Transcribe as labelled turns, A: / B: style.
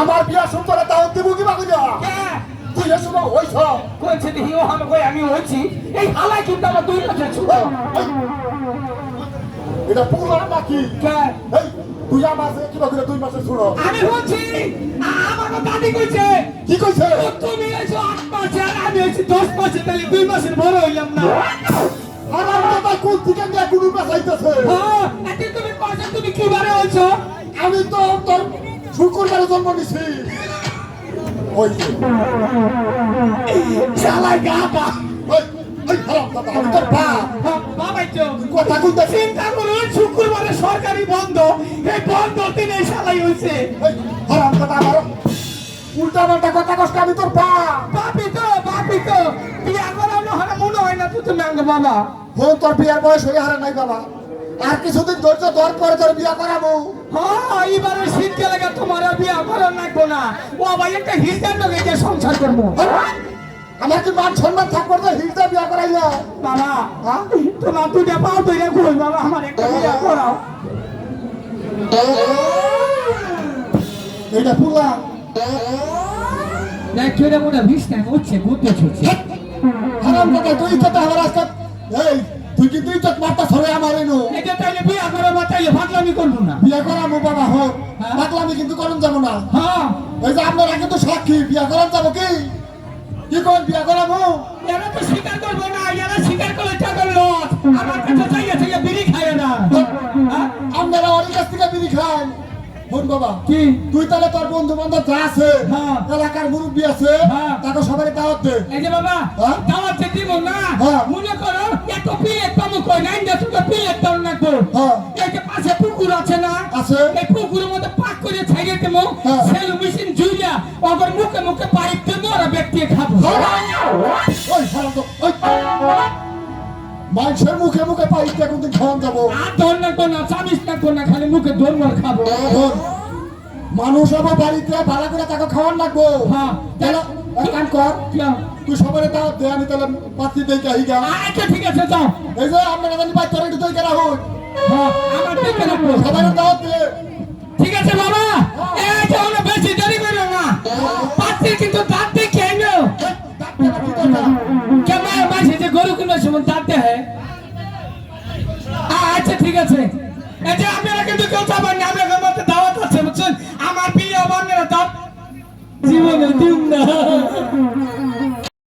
A: আমার বিয়া সুন্দরে তাও দিব কি? বাকি যা তুই এসে না হইছ
B: কইছে দেখি ও আমি কই আমি হইছি এই হালাই কিন্তু আমার দুই বছর ছোট।
A: এটা পুরা নাকি?
B: কে?
A: এই তুই আমার সে কি বাকি দুই মাসে শুনো
B: আমি হচ্ছি আমার দাদি কইছে।
A: কি কইছে?
B: তুমি হইছো আট মাসে আর আমি হইছি দশ মাসে তাহলে দুই মাসের বড় হইলাম না।
A: আমার কথা কোন থেকে কোনো বাঁচাইতেছে
B: হ্যাঁ তুমি কইছো তুমি কি বারে হইছো
A: আমি তো তোর শুক্রবারে জন্ম নিছি। ওই হারাম বাপ
B: বাবাই তো
A: কথা কইতেছি
B: চিন্তা করুন শুক্রবারে সরকারি বন্ধ। এই বন্ধ দিনে শালাই হইছে।
A: ওই হারাম দাদা আমার উল্টা পাল্টা কথা কষ্ট আমি তোর বাপ
B: বাপি তো বাপি তো। বিয়া করানো হয় মনে হয় না তো তুমি বাবা।
A: ফোন তোর বিয়ার বয়স হয়ে হারে নাই বাবা। আর কিছুদিন ধৈর্য ধর পরে তোর বিয়া করাবো।
B: হ্যাঁ এবারে শীতকালে তোমার বিয়া করা লাগবো না। ও ভাই একটা হিসাব লোক এই যে সংসার করব।
A: আমার কি মান সম্মান থাকব না হিজড়া বিয়া করাইলে
B: বাবা
A: হ্যাঁ?
B: তোমার দুটা পাও তৈরি কই বাবা আমার একটা বিয়া করাও।
A: এটা পুলা
B: না কেড়ে মনে বিষ উঠছে বুদ্ধ ছুটছে।
A: হারাম দাদা তুই তো আমার আজকে এই তুই কি তুই তো মাথা ধরে আমার এনো
B: এটা তাইলে বিয়া করা করব না
A: বিয়া করাবো বাবা হোক
B: হ্যাঁ?
A: পাগলামি কিন্তু করুন যাব না
B: হ্যাঁ
A: এই যে আপনারা কিন্তু সাক্ষী বিয়া করান যাব কি কি কর বিয়া করাবো
B: এরা তো স্বীকার করব না এরা স্বীকার করলে টাকার লস আমার কাছে চাইয়া চাইয়া বিড়ি খায় না হ্যাঁ?
A: আপনারা অনেক কাছ থেকে বিড়ি খান বোন বাবা
B: কি
A: তুই তাহলে তোর বন্ধু বান্ধব যা আছে
B: হ্যাঁ।
A: এলাকার মুরব্বী আছে
B: হ্যাঁ।
A: তাকে সবাই দাওয়াত দে
B: এই যে বাবা
A: হ্যাঁ?
B: দাওয়াত দিব না
A: হ্যাঁ।
B: মনে করো এত প্লেট না তোকে
A: হ্যাঁ।
B: এই যে পাশে পুকুর আছে না
A: আছে।
B: এই পুকুরের মধ্যে পাক করে ছাইড়ে দেবো।
A: হ্যাঁ।
B: সেল মেশিন জুইয়া ওগর মুখে মুখে পাইপ দেবো আর ব্যক্তি খাব।
A: ওই সারা তো ওই। মানুষের মুখে মুখে পাইতে কোনদিন খাওয়ান যাব?
B: আর ধর না চামিস নাকবো না খালি মুখে ধরবো আর খাব
A: মানুষ আমার বাড়িতে ভাড়া করে তাকে খাওয়ান লাগবো।
B: হ্যাঁ।
A: কর
B: কি হবে?
A: তুই সবাই দাওয়াত দে আমি তাহলে পাত্রী দেখে আহিগা
B: আচ্ছা ঠিক আছে যাও।
A: এই যে আপনারা জানি বাইক করে একটু দইকে রাখুন
B: হ্যাঁ, আমার দেখে রাখব
A: সবাই দাওয়াত দে।
B: ঠিক আছে বাবা। এই যে হলো বেশি দেরি করো না। পাত্রী কিন্তু দাঁত দেখে এনো কেমন মাসে যে গরু কিনার সময় দাঁত দেয়। আচ্ছা ঠিক আছে। এই যে আপনারা কিন্তু কেউ যাবেন না আপনাদের মধ্যে দাওয়াত আছে বুঝছেন? আমার প্রিয় বান্ধবরা দাঁত জীবনে দিন না।